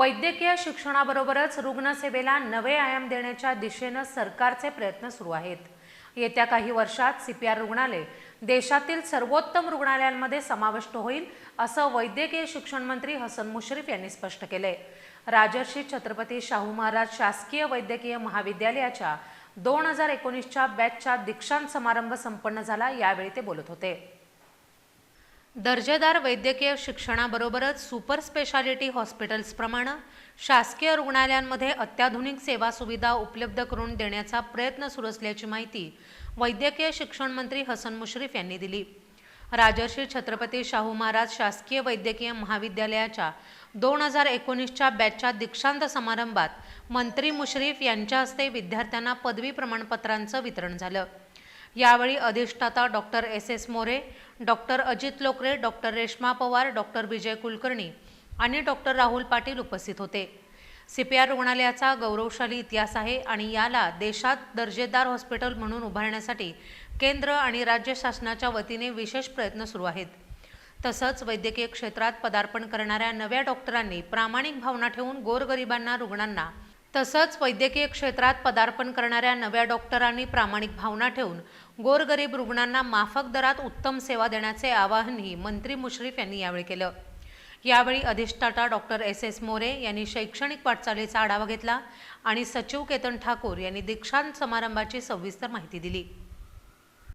वैद्यकीय शिक्षणाबरोबरच रुग्णसेवेला नवे आयाम देण्याच्या दिशेनं सरकारचे प्रयत्न सुरू आहेत. येत्या काही वर्षात सीपीआर रुग्णालय देशातील सर्वोत्तम रुग्णालयांमध्ये समाविष्ट होईल असं वैद्यकीय शिक्षण मंत्री हसन मुश्रीफ यांनी स्पष्ट केलंय. राजर्षी छत्रपती शाहू महाराज शासकीय वैद्यकीय महाविद्यालयाच्या दोन हजार एकोणीसच्या बॅचचा दीक्षांत समारंभ संपन्न झाला यावेळी ते बोलत होते. दर्जेदार वैद्यकीय शिक्षणाबरोबरच सुपर स्पेशालिटी हॉस्पिटल्सप्रमाणे शासकीय रुग्णालयांमध्ये अत्याधुनिक सेवा सुविधा उपलब्ध करून देण्याचा प्रयत्न सुरू असल्याची माहिती वैद्यकीय शिक्षण मंत्री हसन मुश्रीफ यांनी दिली. राजर्षी छत्रपती शाहू महाराज शासकीय वैद्यकीय महाविद्यालयाच्या दोन हजार एकोणीसच्या बॅचच्या दीक्षांत समारंभात मंत्री मुश्रीफ यांच्या हस्ते विद्यार्थ्यांना पदवी प्रमाणपत्रांचं वितरण झालं. यावेळी अधिष्ठाता doctor S S More doctor Ajit Lokare doctor Reshma Pawar doctor Vijay Kulkarni आणि डॉक्टर राहुल पाटील उपस्थित होते. सी पी आर रुग्णालयाचा गौरवशाली इतिहास आहे आणि याला देशात दर्जेदार हॉस्पिटल म्हणून उभारण्यासाठी केंद्र आणि राज्य शासनाच्या वतीने विशेष प्रयत्न सुरू आहेत. तसंच वैद्यकीय क्षेत्रात पदार्पण करणाऱ्या नव्या डॉक्टरांनी प्रामाणिक भावना ठेवून गोरगरिबांना रुग्णांना तसंच वैद्यकीय क्षेत्रात पदार्पण करणाऱ्या नव्या डॉक्टरांनी प्रामाणिक भावना ठेवून गोरगरीब रुग्णांना माफक दरात उत्तम सेवा देण्याचे आवाहनही मंत्री मुश्रीफ यांनी यावेळी केलं. यावेळी अधिष्ठाता डॉक्टर एस एस मोरे यांनी शैक्षणिक वाटचालीचा आढावा घेतला आणि सचिव केतन ठाकूर यांनी दीक्षांत समारंभाची सविस्तर माहिती दिली.